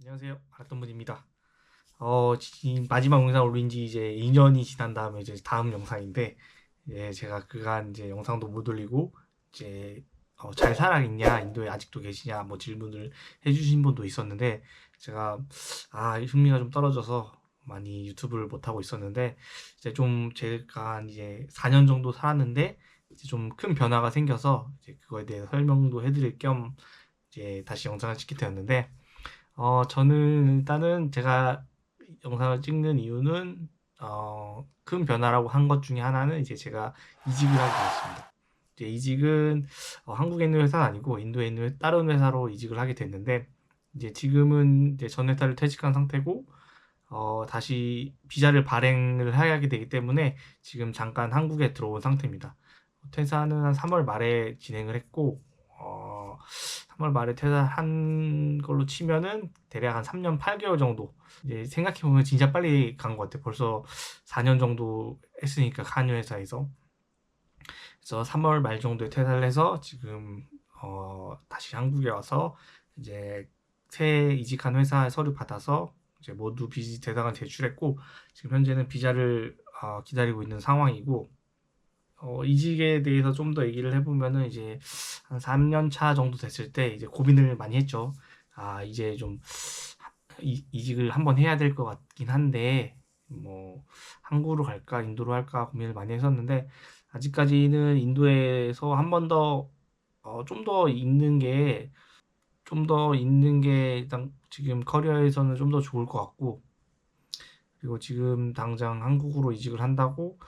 안녕하세요. 알았던 분입니다. 어, 지금 마지막 영상 올린 지 이제 2년이 지난 다음에 이제 다음 영상인데, 예, 제가 그간 이제 영상도 못 올리고, 이제, 어, 잘 살아있냐, 인도에 아직도 계시냐, 뭐 질문을 해주신 분도 있었는데, 제가, 아, 흥미가 좀 떨어져서 많이 유튜브를 못하고 있었는데, 이제 좀 제가 한 이제 4년 정도 살았는데, 좀 큰 변화가 생겨서, 이제 그거에 대해 설명도 해드릴 겸, 이제 다시 영상을 찍게 되었는데, 어, 저는 일단은 제가 영상을 찍는 이유는 어, 큰 변화라고 한 것 중에 하나는 이제 제가 이직을 하게 되었습니다. 이제 이직은 어, 한국에 있는 회사는 아니고 인도에 있는 회- 다른 회사로 이직을 하게 됐는데 이제 지금은 이제 전 회사를 퇴직한 상태고 어, 다시 비자를 발행을 해야 하게 되기 때문에 지금 잠깐 한국에 들어온 상태입니다. 퇴사는 한 3월 말에 진행을 했고 어, 3월 말에 퇴사한 걸로 치면은 대략 한 3년 8개월 정도 이제 생각해 보면 진짜 빨리 간 것 같아요. 벌써 4년 정도 했으니까 칸유 회사에서 그래서 3월 말 정도에 퇴사를 해서 지금 어, 다시 한국에 와서 이제 새 이직한 회사 서류 받아서 이제 모두 비지 대상을 제출했고 지금 현재는 비자를 어, 기다리고 있는 상황이고 어, 이직에 대해서 좀 더 얘기를 해보면은 이제 한 3년 차 정도 됐을 때 이제 고민을 많이 했죠. 아, 이제 좀 이, 이직을 한번 해야 될 것 같긴 한데 뭐 한국으로 갈까 인도로 할까 고민을 많이 했었는데 아직까지는 인도에서 한 번더 어, 좀더 있는 게 좀 더 있는 게 일단 지금 커리어에서는 좀 더 좋을 것 같고 그리고 지금 당장 한국으로 이직을 한다고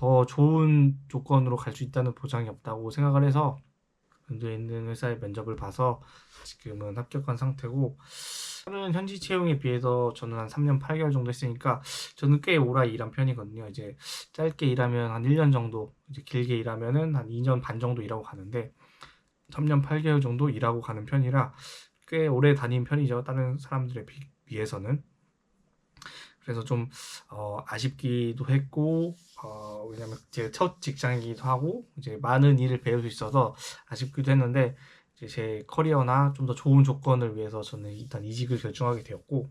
더 좋은 조건으로 갈 수 있다는 보장이 없다고 생각을 해서 인도에 있는 회사의 면접을 봐서 지금은 합격한 상태고 다른 현지 채용에 비해서 저는 한 3년 8개월 정도 했으니까 저는 꽤 오래 일한 편이거든요. 이제 짧게 일하면 한 1년 정도, 이제 길게 일하면은 한 2년 반 정도 일하고 가는데 3년 8개월 정도 일하고 가는 편이라 꽤 오래 다닌 편이죠. 다른 사람들에 비, 비해서는. 그래서 좀 어, 아쉽기도 했고 어, 왜냐면 제 첫 직장이기도 하고 이제 많은 일을 배울 수 있어서 아쉽기도 했는데 이제 제 커리어나 좀 더 좋은 조건을 위해서 저는 일단 이직을 결정하게 되었고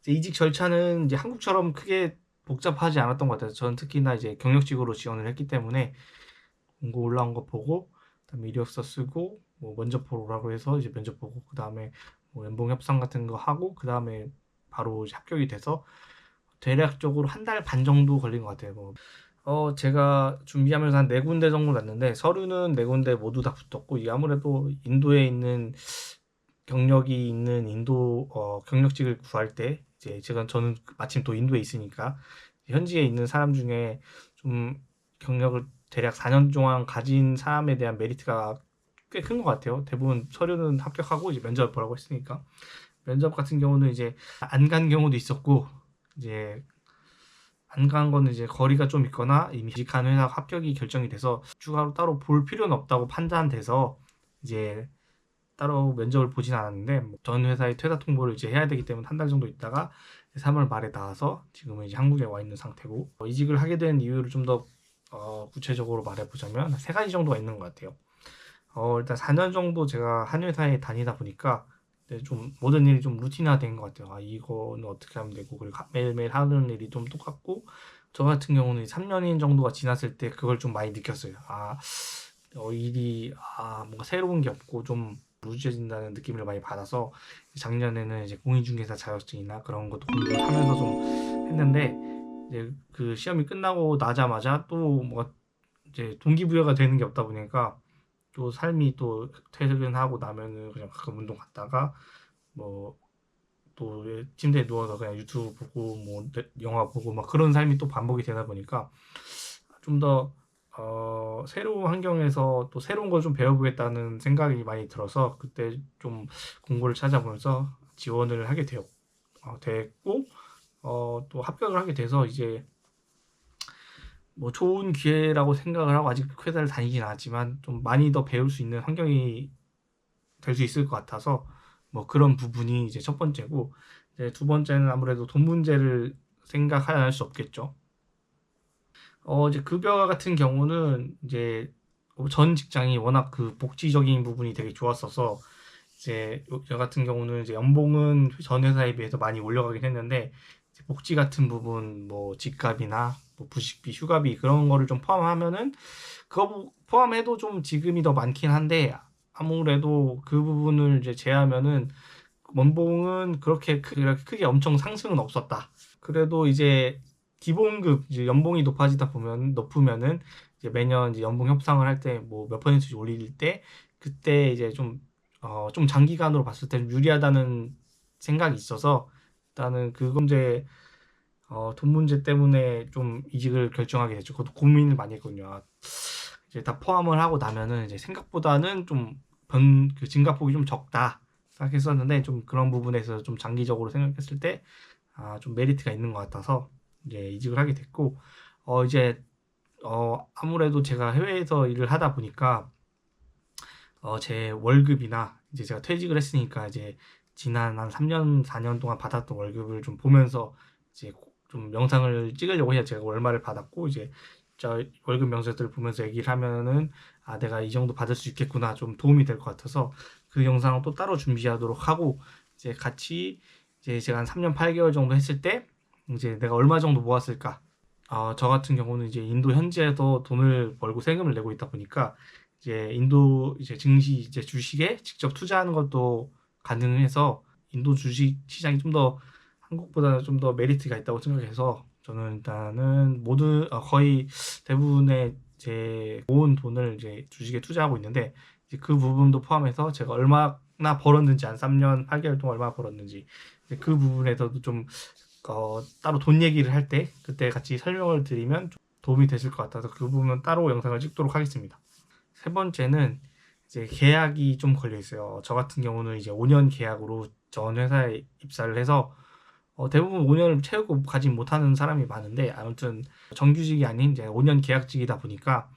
이제 이직 절차는 이제 한국처럼 크게 복잡하지 않았던 것 같아요. 저는 특히나 이제 경력직으로 지원을 했기 때문에 공고 올라온 거 보고 그다음에 이력서 쓰고 뭐 면접 보러 오라고 해서 이제 면접 보고 그다음에 뭐 연봉 협상 같은 거 하고 그다음에 바로 합격이 돼서 대략적으로 한 달 반 정도 걸린 것 같아요. 뭐. 어, 제가 준비하면서 한 네 군데 정도 났는데 서류는 네 군데 모두 다 붙었고 이게 아무래도 인도에 있는 경력이 있는 인도 어, 경력직을 구할 때 이제 제가 저는 마침 또 인도에 있으니까 현지에 있는 사람 중에 좀 경력을 대략 4년 동안 가진 사람에 대한 메리트가 꽤 큰 것 같아요. 대부분 서류는 합격하고 이제 면접을 보라고 했으니까 면접 같은 경우는 이제 안 간 경우도 있었고 이제 안 간 거는 이제 거리가 좀 있거나 이미 이직한 회사 합격이 결정이 돼서 추가로 따로 볼 필요는 없다고 판단돼서 이제 따로 면접을 보진 않았는데 뭐전 회사의 퇴사 통보를 이제 해야 되기 때문에 한 달 정도 있다가 3월 말에 나와서 지금은 이제 한국에 와 있는 상태고 어, 이직을 하게 된 이유를 좀더 어, 구체적으로 말해보자면 세 가지 정도가 있는 것 같아요. 어, 일단 4년 정도 제가 한 회사에 다니다 보니까 네, 좀 모든 일이 좀 루틴화된 것 같아요. 아, 이거는 어떻게 하면 되고 그리고 가- 매일매일 하는 일이 좀 똑같고 저 같은 경우는 3년인 정도가 지났을 때 그걸 좀 많이 느꼈어요. 아, 어, 일이 아, 뭔가 새로운 게 없고 좀 루즈해진다는 느낌을 많이 받아서 작년에는 이제 공인중개사 자격증이나 그런 것도 공부를 하면서 좀 했는데 이제 그 시험이 끝나고 나자마자 또 뭐가 이제 동기부여가 되는 게 없다 보니까 또 삶이 또 퇴근하고 나면은 그냥 가끔 운동 갔다가 뭐 또 침대에 누워서 그냥 유튜브 보고 뭐 넷- 영화 보고 막 그런 삶이 또 반복이 되다 보니까 좀더 어, 새로운 환경에서 또 새로운 걸 좀 배워보겠다는 생각이 많이 들어서 그때 좀 공부를 찾아보면서 지원을 하게 되었, 어, 됐고 어, 또 합격을 하게 돼서 이제 뭐 좋은 기회라고 생각을 하고 아직 회사를 다니진 않았지만 좀 많이 더 배울 수 있는 환경이 될 수 있을 것 같아서 뭐 그런 부분이 이제 첫 번째고 이제 두 번째는 아무래도 돈 문제를 생각할 수 없겠죠. 어 이제 급여 같은 경우는 이제 전 직장이 워낙 그 복지적인 부분이 되게 좋았어서 이제 저 같은 경우는 이제 연봉은 전 회사에 비해서 많이 올려가긴 했는데 복지 같은 부분 뭐 집값이나 뭐 부식비, 휴가비 그런 거를 좀 포함하면은 그거 포함해도 좀 지금이 더 많긴 한데 아무래도 그 부분을 이제 제하면은 크- 그렇게 크게 엄청 상승은 없었다. 그래도 이제 기본급 이제 연봉이 높아지다 보면 높으면은 이제 매년 이제 연봉 협상을 할 때 뭐 몇 퍼센트씩 올릴 때 그때 이제 좀 어, 좀 장기간으로 봤을 때 유리하다는 생각이 있어서 일단은 그 문제 어, 돈 문제 때문에 좀 이직을 결정하게 됐죠. 그것도 고민을 많이 했거든요. 아, 이제 다 포함을 하고 나면은 이제 생각보다는 좀 변, 그 증가폭이 좀 적다 생각했었는데 좀 그런 부분에서 좀 장기적으로 생각했을 때 아, 좀 메리트가 있는 것 같아서 이제 이직을 하게 됐고 어, 이제 어, 아무래도 제가 해외에서 일을 하다 보니까 어, 제 월급이나 이제 제가 퇴직을 했으니까 이제 지난 한 3년, 4년 동안 받았던 월급을 좀 보면서 이제 좀 영상을 찍으려고 해야 제가 얼마를 받았고 이제 저 월급 명세서를 보면서 얘기를 하면은 아 내가 이 정도 받을 수 있겠구나 좀 도움이 될 것 같아서 그 영상을 또 따로 준비하도록 하고 이제 같이 이제 제가 한 3년 8개월 정도 했을 때 이제 내가 얼마 정도 모았을까? 어, 저 같은 경우는 이제 인도 현지에서 돈을 벌고 세금을 내고 있다 보니까 이제 인도 이제 증시 이제 주식에 직접 투자하는 것도 가능해서 인도 주식 시장이 좀 더 한국보다 좀 더 메리트가 있다고 생각해서 저는 일단은 모든 어, 거의 대부분의 제 모은 돈을 이제 주식에 투자하고 있는데 이제 그 부분도 포함해서 제가 얼마나 벌었는지 한 3년 8개월 동안 얼마 벌었는지 그 부분에서도 좀 어, 따로 돈 얘기를 할 때 그때 같이 설명을 드리면 좀 도움이 되실 것 같아서 그 부분 따로 영상을 찍도록 하겠습니다. 세 번째는 이제 계약이 좀 걸려 있어요. 저 같은 경우는 이제 5년 계약으로 전 회사에 입사를 해서 어, 대부분 5년을 채우고 가지 못하는 사람이 많은데 아무튼 정규직이 아닌 이제 5년 계약직이다 보니까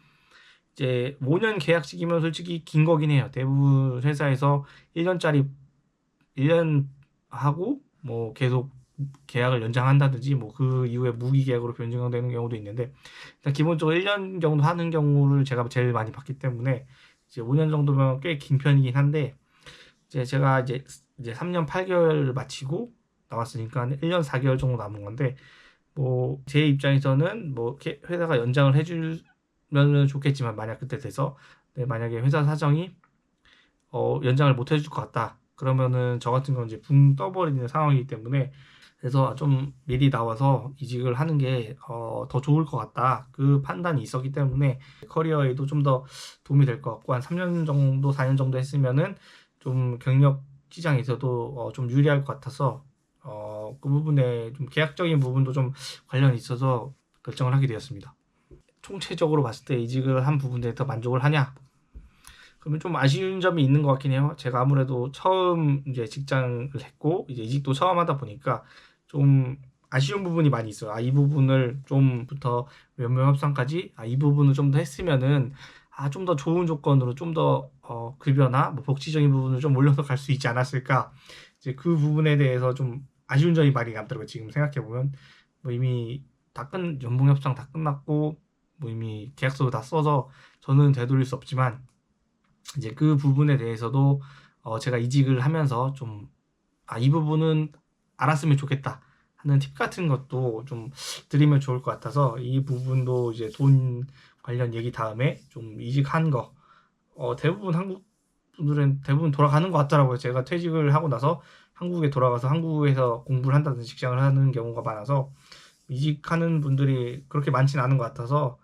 이제 5년 계약직이면 솔직히 긴 거긴 해요. 대부분 회사에서 1년짜리 1년 하고 뭐 계속 계약을 연장한다든지 뭐 그 이후에 무기 계약으로 변경되는 경우도 있는데 일단 기본적으로 1년 정도 하는 경우를 제가 제일 많이 봤기 때문에 이제 5년 정도면 꽤 긴 편이긴 한데 이제 제가 이제 이제 3년 8개월을 마치고 나왔으니까 한 1년 4개월 정도 남은 건데 뭐 제 입장에서는 뭐 회사가 연장을 해주면 좋겠지만 만약 그때 돼서 네, 만약에 회사 사정이 어, 연장을 못 해줄 것 같다 그러면은 저 같은 경우는 이제 붕 떠버리는 상황이기 때문에 그래서 좀 미리 나와서 이직을 하는 게 어, 더 좋을 것 같다. 그 판단이 있었기 때문에 커리어에도 좀 더 도움이 될 것 같고 한 3년 정도, 4년 정도 했으면은 좀 경력 시장에서도 어, 좀 유리할 것 같아서 어, 그 부분에 좀 계약적인 부분도 좀 관련이 있어서 결정을 하게 되었습니다. 총체적으로 봤을 때 이직을 한 부분에 더 만족을 하냐? 그러면 좀 아쉬운 점이 있는 것 같긴 해요. 제가 아무래도 처음 이제 직장을 했고 이제 이직도 처음 하다 보니까 좀 아쉬운 부분이 많이 있어요. 아, 이 부분을 좀부터 연명 협상까지 아, 이 부분을 좀 더 했으면은 아, 좀 더 좋은 조건으로 좀더 어, 급여나 뭐 복지적인 부분을 좀 올려서 갈 수 있지 않았을까. 이제 그 부분에 대해서 좀 아쉬운 점이 많이 남더라고요. 지금 생각해 보면 뭐 이미 다 끝, 연봉 협상 다 끝났고 뭐 이미 계약서도 다 써서 저는 되돌릴 수 없지만 이제 그 부분에 대해서도 어, 제가 이직을 하면서 좀 아, 이 부분은 알았으면 좋겠다 하는 팁 같은 것도 좀 드리면 좋을 것 같아서 이 부분도 이제 돈 관련 얘기 다음에 좀 이직한 거 어, 대부분 한국 분들은 대부분 돌아가는 것 같더라고요. 제가 퇴직을 하고 나서 한국에 돌아가서 한국에서 공부를 한다든지 직장을 하는 경우가 많아서 이직하는 분들이 그렇게 많지는 않은 것 같아서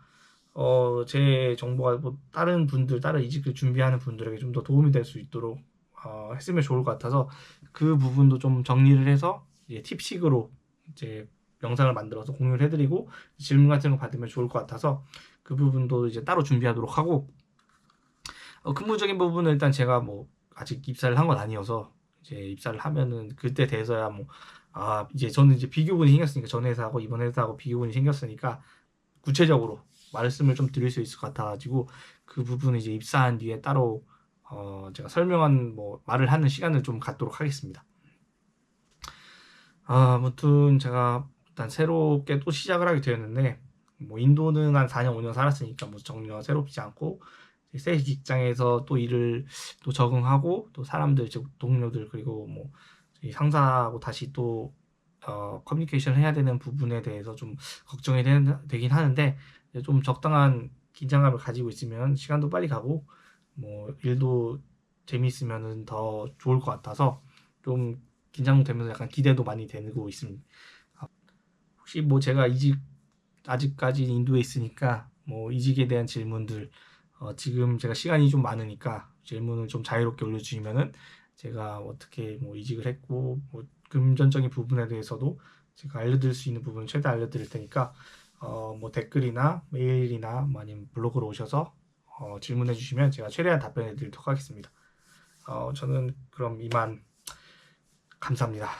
어, 제 정보가 뭐 다른 분들, 다른 이직을 준비하는 분들에게 좀 더 도움이 될 수 있도록 어, 했으면 좋을 것 같아서 그 부분도 좀 정리를 해서 이제 팁식으로 이제 영상을 만들어서 공유를 해드리고 질문 같은 거 받으면 좋을 것 같아서 그 부분도 이제 따로 준비하도록 하고 어, 근무적인 부분은 일단 제가 뭐 아직 입사를 한 건 아니어서 이제 입사를 하면은 그때 돼서야 뭐 아 이제 저는 이제 비교군이 생겼으니까 전 회사하고 이번 회사하고 비교군이 생겼으니까 구체적으로 말씀을 좀 드릴 수 있을 것 같아가지고 그 부분은 이제 입사한 뒤에 따로 어 제가 설명한 뭐 말을 하는 시간을 좀 갖도록 하겠습니다. 아, 아무튼 제가 일단 새롭게 또 시작을 하게 되었는데 뭐 인도는 한 4년 5년 살았으니까 뭐 정리가 새롭지 않고 새 직장에서 또 일을 또 적응하고 또 사람들 즉 동료들 그리고 뭐 상사하고 다시 또 어, 커뮤니케이션 해야 되는 부분에 대해서 좀 걱정이 되, 되긴 하는데 좀 적당한 긴장감을 가지고 있으면 시간도 빨리 가고 뭐 일도 재미있으면은 더 좋을 것 같아서 좀 긴장되면서 약간 기대도 많이 되고 있습니다. 아, 혹시 뭐 제가 이직 아직까지 인도에 있으니까 뭐 이직에 대한 질문들 어, 지금 제가 시간이 좀 많으니까 질문을 좀 자유롭게 올려주시면은 제가 어떻게 뭐 이직을 했고 뭐 금전적인 부분에 대해서도 제가 알려드릴 수 있는 부분을 최대한 알려드릴 테니까 어, 뭐 댓글이나 메일이나 뭐 아니면 블로그로 오셔서 어, 질문해 주시면 제가 최대한 답변해 드리도록 하겠습니다. 어, 저는 그럼 이만 감사합니다.